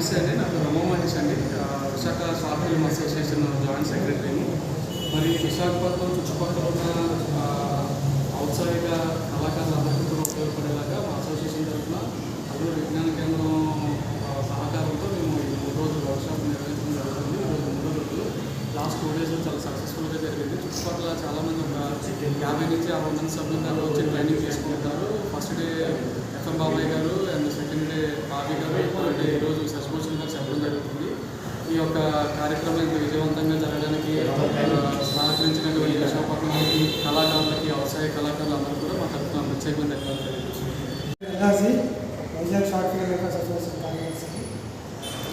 నమస్తే అండి. నాకు రమో మహేష్ అండి. విశాఖ స్వాతంత్ర అసోసియేషన్ జాయింట్ సెక్రటరీని మరి విశాఖపట్నం చుట్టుపక్కల ఉన్న ఔత్సాహిక కళాకారులందరికీ కూడా ఉపయోగపడేలాగా మా అసోసియేషన్ తరఫున అల్లూరు విజ్ఞాన కేంద్రం సహకారంతో మేము ఈ మూడు రోజులు వర్క్షాప్ నిర్వహించడం జరుగుతుంది. ఈరోజు మూడో రోజులు లాస్ట్ టూ డేస్ చాలా సక్సెస్ఫుల్గా జరిగింది. చుట్టుపక్కల చాలామంది ఒక యాభై నుంచి అరవై మంది సభ్యులు వచ్చి ట్రైనింగ్ చేసుకుంటారు ఫస్ట్ డే ఎఫ్ఎం ఈ యొక్క కార్యక్రమం ఇంత విజయవంతంగా జరగడానికి సహకరించినటువంటి విశాఖపట్నానికి కళాకారులకి వ్యవసాయ కళాకారులు అందరూ కూడా మా తరఫున ప్రత్యేకమైన ధన్యవాదాలు Vizag short film makers association కార్యదర్శి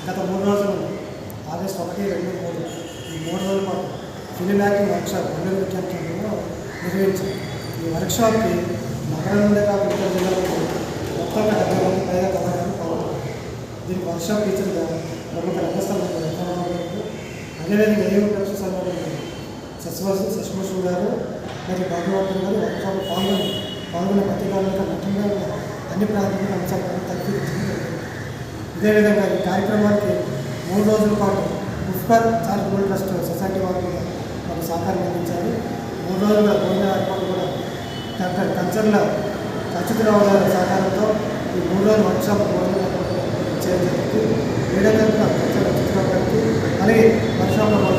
గత మూడు రోజులు ఆగస్టు ఒకటి రెండు మూడు ఈ మూడు రోజుల పాటు ఫిలిం యాక్టింగ్ వర్క్షాప్ నెల్లూరు విజ్ఞాన కేంద్రంలో నిర్వహించాం ఈ వర్క్షాప్కి నగరం నుండే కాకుండా ఇతర జిల్లాలో మొత్తంగా డెబ్బై మంది పైగా కళాకారులు పాల్గొన్నారు. దీనికి వర్క్షాప్ టీచర్గా ప్రముఖ రంగస్థలం అదేవిధంగా ఏ ప్రొఫెసర్ సన్మానం శశిభూషణ్ శశిభూషణ్ గారు మరియు భాగవతం గారు వర్క్షాప్ పాల్గొని పాల్గొన్న ప్రతిభాలకు ముఖ్యంగా అన్ని ప్రాథమిక అంశాలను తగ్గించింది జరిగింది. ఇదేవిధంగా ఈ కార్యక్రమానికి మూడు రోజుల పాటు ఉఫ్కర్ చారిటబుల్ ట్రస్ట్ సొసైటీ వారు కూడా మాకు సహకారం అందించారు. మూడు రోజుల భోజన ఏర్పాటు కూడా డాక్టర్ కంచర్ల అచ్యుతరావు గారి సహకారంతో ఈ మూడు రోజుల వర్క్షాప్ భోజన ఏర్పాటు చేయడం జరిగింది. ఏడో తరగతి కంచర్ల